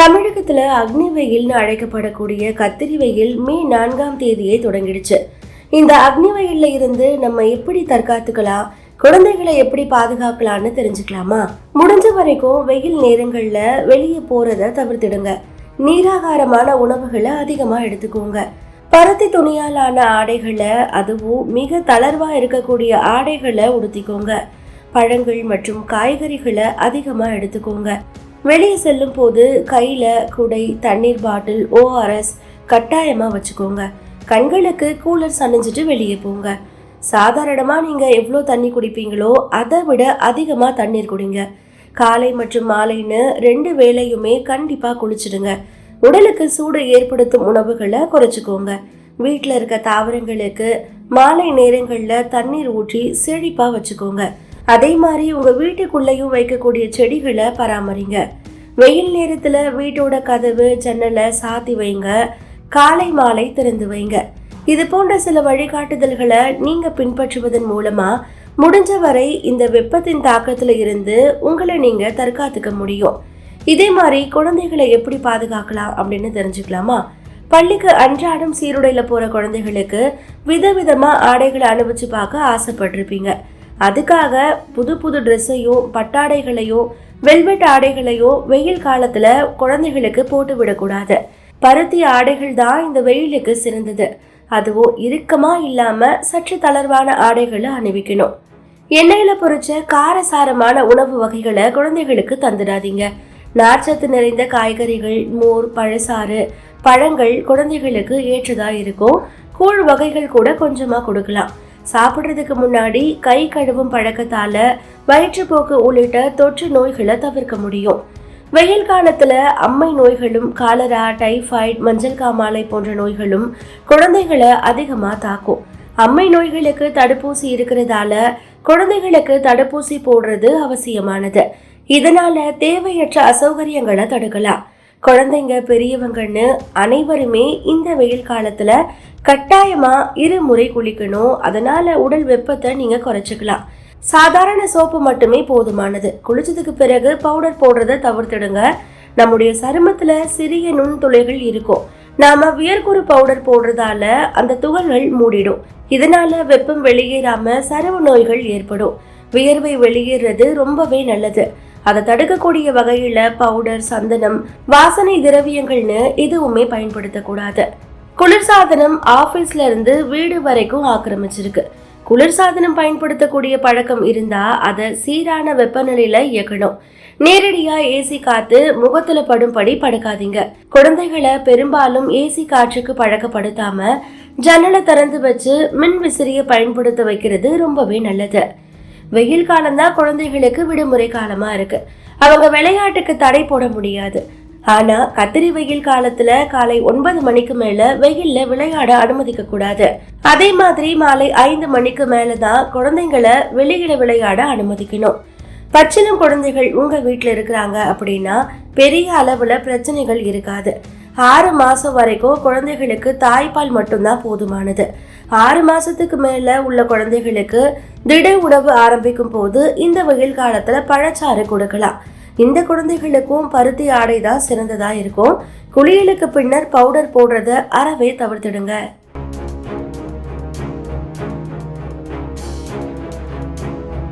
தமிழகத்தில் அக்னி வெயில்னு அழைக்கப்படக்கூடிய கத்திரி வெயில் மே நான்காம் தேதியே தொடங்கிடுச்சு. இந்த அக்னி வெயில்ல இருந்து நம்ம எப்படி தற்காத்துக்கலாம்? குழந்தைகளை எப்படி பாதுகாக்கலாம்னு தெரிஞ்சுக்கலாமா? முடிஞ்ச வரைக்கும் வெயில் நேரங்களில் வெளியே போறத தவிர்த்திடுங்க. நீராகாரமான உணவுகளை அதிகமாக எடுத்துக்கோங்க. பருத்தி துணியாலான ஆடைகளை அதுவும் மிக தளர்வாக இருக்கக்கூடிய ஆடைகளை உடுத்திக்கோங்க. பழங்கள் மற்றும் காய்கறிகளை அதிகமாக எடுத்துக்கோங்க. வெளியே செல்லும் போது கையில் குடை தண்ணீர் பாட்டில் ஓஆர்எஸ் கட்டாயமாக வச்சுக்கோங்க. கண்களுக்கு கூலர் சனிஞ்சிட்டு வெளியே போங்க. சாதாரணமாக நீங்கள் எவ்வளோ தண்ணி குடிப்பீங்களோ அதை விட அதிகமாக தண்ணீர் குடிங்க. காலை மற்றும் மாலைன்னு ரெண்டு வேளையுமே கண்டிப்பாக குளிச்சிடுங்க. உடலுக்கு சூடு ஏற்படுத்தும் உணவுகளை குறைச்சிக்கோங்க. வீட்டில் இருக்க தாவரங்களுக்கு மாலை நேரங்களில் தண்ணீர் ஊற்றி செழிப்பாக வச்சுக்கோங்க. அதே மாதிரி உங்கள் வீட்டுக்குள்ளேயும் வைக்கக்கூடிய செடிகளை பராமரிங்க. வெயில் நேரத்தில் வீட்டோட கதவு ஜன்னலை சாத்தி வைங்க. காலை மாலை திறந்து வைங்க. இது போன்ற சில வழிகாட்டுதல்களை நீங்கள் பின்பற்றுவதன் மூலமாக முடிஞ்ச வரை இந்த வெப்பத்தின் தாக்கத்தில் இருந்து உங்களை நீங்கள் தற்காத்துக்க முடியும். இதே மாதிரி குழந்தைகளை எப்படி பாதுகாக்கலாம் அப்படின்னு தெரிஞ்சுக்கலாமா? பள்ளிக்கு அன்றாடம் சீருடையில் போகிற குழந்தைகளுக்கு விதவிதமாக ஆடைகளை அனுபவிச்சு பார்க்க ஆசைப்பட்டிருப்பீங்க. அதுக்காக புது புது ட்ரெஸ்ஸையும் பட்டாடைகளையோ வெல்வெட் ஆடைகளையோ வெயில் காலத்துல குழந்தைகளுக்கு போட்டு விடக்கூடாது. பருத்தி ஆடைகள் தான் இந்த வெயிலுக்கு சிறந்தது. அதுவும் இறுக்கமா இல்லாம சற்று தளர்வான ஆடைகளை அணிவிக்கணும். எண்ணெயில பொரிச்ச காரசாரமான உணவு வகைகளை குழந்தைகளுக்கு தந்துடாதீங்க. நார்ச்சத்து நிறைந்த காய்கறிகள் மோர் பழசாறு பழங்கள் குழந்தைகளுக்கு ஏற்றதா இருக்கும். கூழ் வகைகள் கூட கொஞ்சமா கொடுக்கலாம். சாப்பிட்றதுக்கு முன்னாடி கை கழுவும் பழக்கத்தால வயிற்றுப்போக்கு உள்ளிட்ட தொற்று நோய்களை தவிர்க்க முடியும். வெயில் காலத்துல அம்மை நோய்களும் காலரா டைஃபாய்டு மஞ்சள் காமாலை போன்ற நோய்களும் குழந்தைகளை அதிகமா தாக்கும். அம்மை நோய்களுக்கு தடுப்பூசி இருக்கிறதால குழந்தைகளுக்கு தடுப்பூசி போடுறது அவசியமானது. இதனால தேவையற்ற அசௌகரியங்களை தடுக்கலாம். குழந்தைங்க பெரியவங்கன்னு அனைவருமே இந்த வெயில் காலத்துல கட்டாயமா இருமுறை குளிக்கணும். அதனால உடல் வெப்பத்தை நீங்க குறைச்சிக்கலாம். சாதாரண சோப்பு மட்டுமே போதுமானது. குளிச்சதுக்கு பிறகு பவுடர் போடுறதை தவிர்த்துடுங்க. நம்முடைய சருமத்துல சிறிய நுண்துளைகள் இருக்கும். நாம வியர்க்குரு பவுடர் போடுறதால அந்த துகள்கள் மூடிடும். இதனால வெப்பம் வெளியேறாம சரும நோய்கள் ஏற்படும். வியர்வை வெளியேறது ரொம்பவே நல்லது. அதை தடுக்கக்கூடிய வகையில பவுடர் சந்தனம் வாசனை திரவியங்கள்னு எதுவுமே பயன்படுத்தக்கூடாது. குளிர்சாதனம் ஆபீஸ்ல இருந்து வீடு வரைக்கும் ஆக்கிரமிச்சிருக்கு. குளிர்சாதனம் பயன்படுத்தக்கூடிய பழக்கம் இருந்தா அதை சீரான வெப்பநிலையில இயக்கணும். நேரடியா ஏசி காத்து முகத்துல படும்படி படுக்காதீங்க. குழந்தைகளை பெரும்பாலும் ஏசி காற்றுக்கு பழக்கப்படுத்தாம ஜன்னலை திறந்து வச்சு மின் விசிறியை பயன்படுத்த வைக்கிறது ரொம்பவே நல்லது. வெயில் காலம்தான் குழந்தைகளுக்கு விடுமுறை காலமா இருக்கு. அவங்க விளையாட்டுக்கு தடை போட முடியாது. ஆனா கத்திரி வெயில் காலத்துல காலை ஒன்பது மணிக்கு மேல வெயில்ல விளையாட அனுமதிக்க கூடாது. அதே மாதிரி மாலை ஐந்து மணிக்கு மேலதான் குழந்தைங்களை வெளியில விளையாட அனுமதிக்கணும். பச்சிலம் குழந்தைகள் உங்க வீட்டுல இருக்கிறாங்க அப்படின்னா பெரிய அளவுல பிரச்சனைகள் இருக்காது. ஆறு மாசம் வரைக்கும் குழந்தைகளுக்கு தாய்ப்பால் மட்டும்தான் போதுமானது. ஆறு மாசத்துக்கு மேல உள்ள குழந்தைகளுக்கு திட உணவு ஆரம்பிக்கும் போது இந்த வெயில் காலத்துல பழச்சாறு கொடுக்கலாம். இந்த குழந்தைகளுக்கும் பருத்தி ஆடை தான் சிறந்ததா இருக்கும். குளியலுக்கு பின்னர் பவுடர் போடுறத அறவே தவிர்த்துடுங்க.